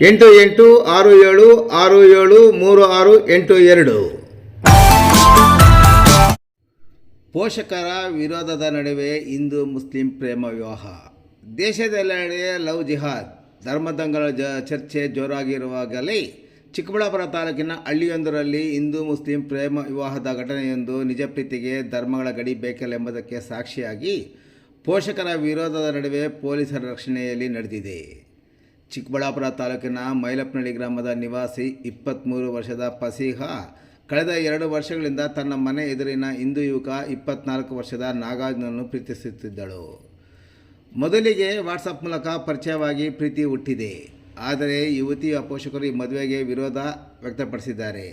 ಎಂಟು ಎಂಟು ಆರು ಏಳು ಆರು ಏಳು ಮೂರು ಆರು ಎಂಟು ಎರಡು. ಪೋಷಕರ ವಿರೋಧದ ನಡುವೆ ಹಿಂದೂ ಮುಸ್ಲಿಂ ಪ್ರೇಮ ವಿವಾಹ. ದೇಶದೆಲ್ಲೆಡೆ ಲವ್ ಜಿಹಾದ್. ಧರ್ಮದಂಗಳ ಜ ಚರ್ಚೆ ಜೋರಾಗಿರುವಾಗಲೇ ಚಿಕ್ಕಬಳ್ಳಾಪುರ ತಾಲೂಕಿನ ಹಳ್ಳಿಯೊಂದರಲ್ಲಿ ಹಿಂದೂ ಮುಸ್ಲಿಂ ಪ್ರೇಮ ವಿವಾಹದ ಘಟನೆಯೊಂದು ನಿಜ ಪ್ರೀತಿಗೆ ಧರ್ಮಗಳ ಗಡಿ ಬೇಕಲೆಂಬುದಕ್ಕೆ ಸಾಕ್ಷಿಯಾಗಿ ಪೋಷಕರ ವಿರೋಧದ ನಡುವೆ ಪೊಲೀಸರ ರಕ್ಷಣೆಯಲ್ಲಿ ನಡೆದಿದೆ. ಚಿಕ್ಕಬಳ್ಳಾಪುರ ತಾಲೂಕಿನ ಮೈಲಪ್ನಳ್ಳಿ ಗ್ರಾಮದ ನಿವಾಸಿ ಇಪ್ಪತ್ತ್ಮೂರು ವರ್ಷದ ಪಸೀಹಾ, ಕಳೆದ ಎರಡು ವರ್ಷಗಳಿಂದ ತನ್ನ ಮನೆ ಎದುರಿನ ಹಿಂದೂ ಯುವಕ ಇಪ್ಪತ್ನಾಲ್ಕು ವರ್ಷದ ನಾಗಾರ್ಜುನನ್ನು ಪ್ರೀತಿಸುತ್ತಿದ್ದಳು. ಮೊದಲಿಗೆ ವಾಟ್ಸಪ್ ಮೂಲಕ ಪರಿಚಯವಾಗಿ ಪ್ರೀತಿ ಹುಟ್ಟಿದೆ. ಆದರೆ ಯುವತಿಯ ಪೋಷಕರು ಈ ಮದುವೆಗೆ ವಿರೋಧ ವ್ಯಕ್ತಪಡಿಸಿದ್ದಾರೆ.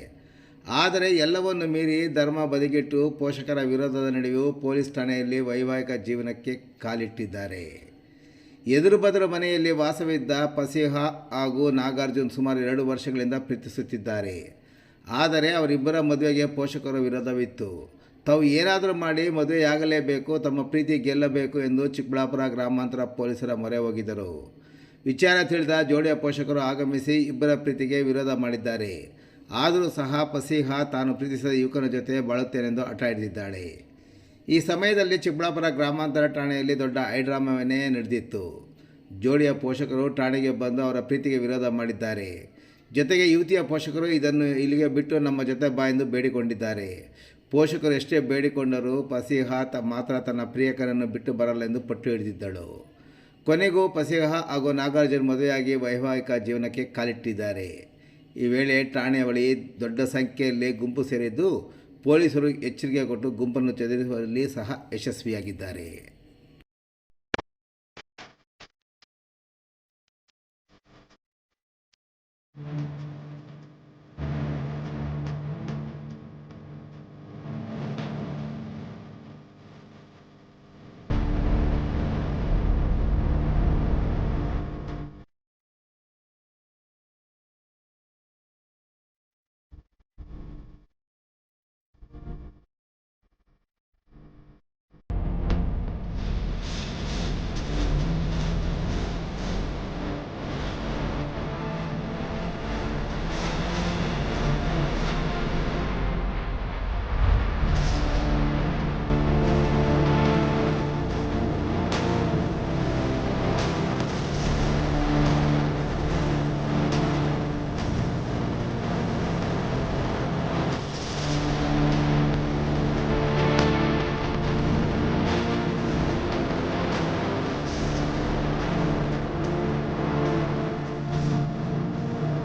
ಆದರೆ ಎಲ್ಲವನ್ನು ಮೀರಿ ಧರ್ಮ ಬದಿಗಿಟ್ಟು ಪೋಷಕರ ವಿರೋಧದ ನಡುವೆಯೂ ಪೊಲೀಸ್ ಠಾಣೆಯಲ್ಲಿ ವೈವಾಹಿಕ ಜೀವನಕ್ಕೆ ಕಾಲಿಟ್ಟಿದ್ದಾರೆ. ಎದುರು ಬದುರು ಮನೆಯಲ್ಲಿ ವಾಸವಿದ್ದ ಪಸೇಹ ಹಾಗೂ ನಾಗಾರ್ಜುನ್ ಸುಮಾರು ಎರಡು ವರ್ಷಗಳಿಂದ ಪ್ರೀತಿಸುತ್ತಿದ್ದಾರೆ. ಆದರೆ ಅವರಿಬ್ಬರ ಮದುವೆಗೆ ಪೋಷಕರ ವಿರೋಧವಿತ್ತು. ತಾವು ಏನಾದರೂ ಮಾಡಿ ಮದುವೆಯಾಗಲೇಬೇಕು, ತಮ್ಮ ಪ್ರೀತಿ ಗೆಲ್ಲಬೇಕು ಎಂದು ಚಿಕ್ಕಬಳ್ಳಾಪುರ ಗ್ರಾಮಾಂತರ ಪೊಲೀಸರ ಮೊರೆ ಹೋಗಿದ್ದರು. ವಿಚಾರ ತಿಳಿದ ಜೋಡಿಯ ಪೋಷಕರು ಆಗಮಿಸಿ ಇಬ್ಬರ ಪ್ರೀತಿಗೆ ವಿರೋಧ ಮಾಡಿದ್ದಾರೆ. ಆದರೂ ಸಹ ಪಸಿಹಾ ತಾನು ಪ್ರೀತಿಸಿದ ಯುವಕನ ಜೊತೆ ಬಾಳುತ್ತೇನೆಂದು ಹಠ ಹಿಡಿದಿದ್ದಾಳೆ. ಈ ಸಮಯದಲ್ಲಿ ಚಿಕ್ಕಬಳ್ಳಾಪುರ ಗ್ರಾಮಾಂತರ ಠಾಣೆಯಲ್ಲಿ ದೊಡ್ಡ ಹೈಡ್ರಾಮವೇ ನಡೆದಿತ್ತು. ಜೋಡಿಯ ಪೋಷಕರು ಠಾಣೆಗೆ ಬಂದು ಅವರ ಪ್ರೀತಿಗೆ ವಿರೋಧ ಮಾಡಿದ್ದಾರೆ. ಜೊತೆಗೆ ಯುವತಿಯ ಪೋಷಕರು ಇದನ್ನು ಇಲ್ಲಿಗೆ ಬಿಟ್ಟು ನಮ್ಮ ಜೊತೆ ಬಾ ಎಂದು ಬೇಡಿಕೊಂಡಿದ್ದಾರೆ. ಪೋಷಕರು ಎಷ್ಟೇ ಬೇಡಿಕೊಂಡರೂ ಪಸಿಹ ತ ಮಾತ್ರ ತನ್ನ ಪ್ರಿಯಕರನ್ನು ಬಿಟ್ಟು ಬರಲ್ಲ ಎಂದು ಪಟ್ಟು ಹಿಡಿದಿದ್ದಳು. ಕೊನೆಗೂ ಪಸಿಹ ಹಾಗೂ ನಾಗಾರ್ಜುನ್ ಮದುವೆಯಾಗಿ ವೈವಾಹಿಕ ಜೀವನಕ್ಕೆ ಕಾಲಿಟ್ಟಿದ್ದಾರೆ. ಈ ವೇಳೆ ಠಾಣೆ ಬಳಿ ದೊಡ್ಡ ಸಂಖ್ಯೆಯಲ್ಲಿ ಗುಂಪು ಸೇರಿದ್ದು ಪೊಲೀಸರು ಎಚ್ಚರಿಕೆ ಕೊಟ್ಟು ಗುಂಪನ್ನು ಚದುರಿಸುವಲ್ಲಿ ಸಹ ಯಶಸ್ವಿಯಾಗಿದ್ದಾರೆ.